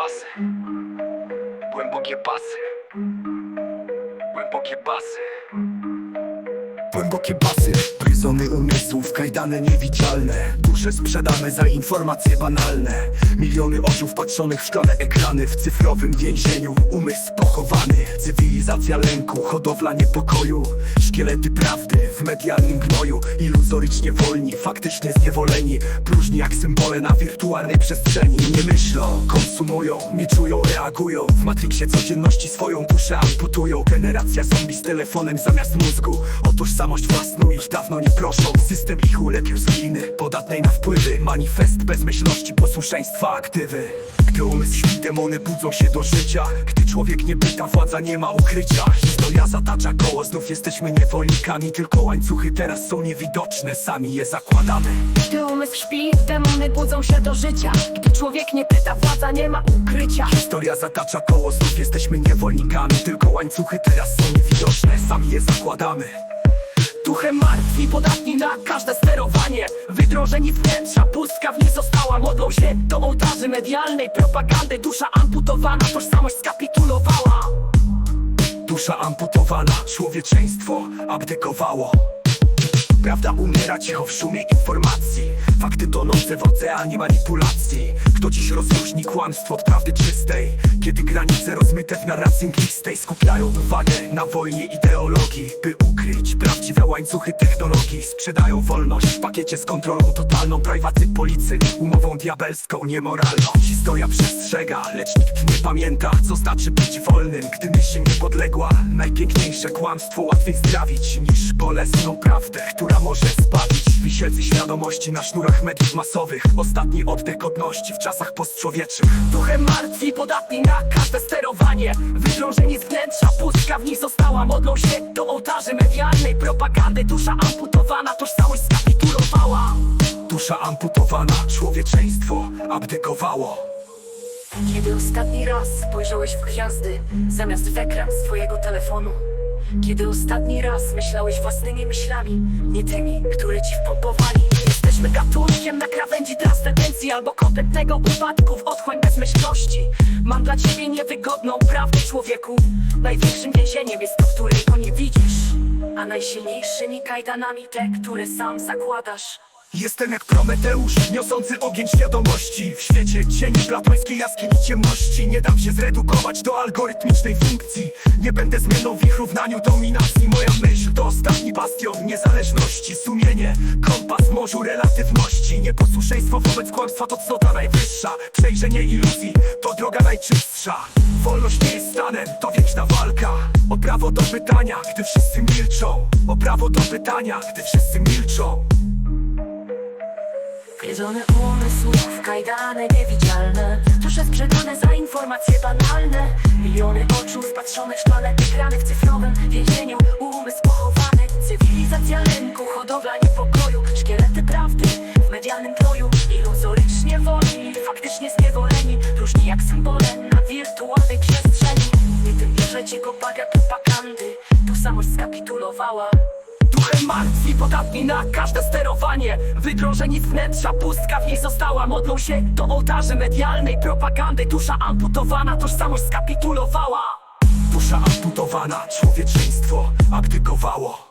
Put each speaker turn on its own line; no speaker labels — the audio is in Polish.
basy. Głębokie basy. Głębokie basy. Głębokie basy, pryzony umysłów, kajdane niewidzialne Dusze sprzedane za informacje banalne Miliony oczu wpatrzonych w szklane ekrany W cyfrowym więzieniu, umysł pochowany Cywilizacja lęku, hodowla niepokoju Szkielety prawdy w medialnym gnoju Iluzorycznie wolni, faktycznie zniewoleni Próżni jak symbole na wirtualnej przestrzeni. Nie myślą, konsumują, nie czują, reagują. W matriksie codzienności swoją duszę amputują. Generacja zombie z telefonem zamiast mózgu. O tożsamość własną już dawno nie proszą. System ich ulepił z gliny, podatnej na wpływy. Manifest bezmyślności, posłuszeństwa, aktywy. Gdy umysł demony budzą się do życia Gdy człowiek nie pyta, władza nie ma ukrycia Historia zatacza koło, znów jesteśmy niewolnikami. Tylko łańcuchy teraz są niewidoczne, sami je zakładamy.
Gdy umysł śpi, demony budzą się do życia. Gdy człowiek nie pyta, władza nie ma ukrycia.
Historia zatacza koło, znów jesteśmy niewolnikami. Tylko łańcuchy teraz są niewidoczne, sami je zakładamy. Duchem martwi, podatni na każde sterowanie. Wydrożeni wnętrza, pustka w nich została Modlą się. Do ołtarzy medialnej propagandy Dusza amputowana, tożsamość skapitulowała Dusza amputowana, człowieczeństwo abdykowało. Prawda umiera cicho w szumie informacji. Fakty tonące w oceanie manipulacji. Kto dziś rozróżni kłamstwo od prawdy czystej? Kiedy granice rozmyte w narracji mglistej Skupiają uwagę na wojnie ideologii By ukryć prawdziwe łańcuchy technologii Sprzedają wolność w pakiecie z kontrolą totalną Prywacy policy, umową diabelską, niemoralną. Historia przestrzega, lecz nikt nie pamięta Co znaczy być wolnym, gdy myśl niepodległa. Najpiękniejsze kłamstwo łatwiej zdrawić Niż bolesną prawdę, która może zbawić Wisielcy świadomości na sznurach mediów masowych. Ostatni oddech godności w czasach postczłowieczych Duchem martwi, podatni na każde sterowanie. Wydrążeni z wnętrza, pustka w nich została Modlą się do ołtarzy medialnej propagandy. Dusza amputowana, tożsamość skapitulowała. Dusza amputowana, człowieczeństwo abdykowało
Kiedy ostatni raz spojrzałeś w gwiazdy Zamiast w ekran swojego telefonu? Kiedy ostatni raz myślałeś własnymi myślami Nie tymi, które ci wpompowali? Jesteśmy gatunkiem na krawędzi transcendencji Albo kompletnego upadku w otchłań bezmyślności. Mam dla ciebie niewygodną prawdę człowieku. Największym więzieniem jest to, którego nie widzisz A najsilniejszymi kajdanami te, które sam zakładasz.
Jestem jak Prometeusz, niosący ogień świadomości. W świecie cieni platońskiej jaskini ciemności. Nie dam się zredukować do algorytmicznej funkcji. Nie będę zmienną w ich równaniu dominacji. Moja niezależności Sumienie, kompas morzu relatywności Nieposłuszeństwo wobec kłamstwa to cnota najwyższa Przejrzenie iluzji to droga najczystsza. Wolność nie jest stanem, to wieczna walka. O prawo do pytania, gdy wszyscy milczą. O prawo do pytania, gdy wszyscy milczą.
Gryzony umysłów, kajdany niewidzialne. Dusze sprzedane za informacje banalne. Miliony oczu wpatrzone w szklane ekrany w cyfrowym więzieniu. Umysł faktycznie zniewoleni. Różni jak symbole na wirtualnej przestrzeni. Nie tym bierze ci go baga propagandy Tożsamość skapitulowała.
Duchem martwi, podatni na każde sterowanie. Wydrążeni z wnętrza, pustka w niej została. Modlą się do ołtarzy medialnej propagandy. Dusza amputowana, tożsamość skapitulowała. Dusza amputowana, człowieczeństwo abdykowało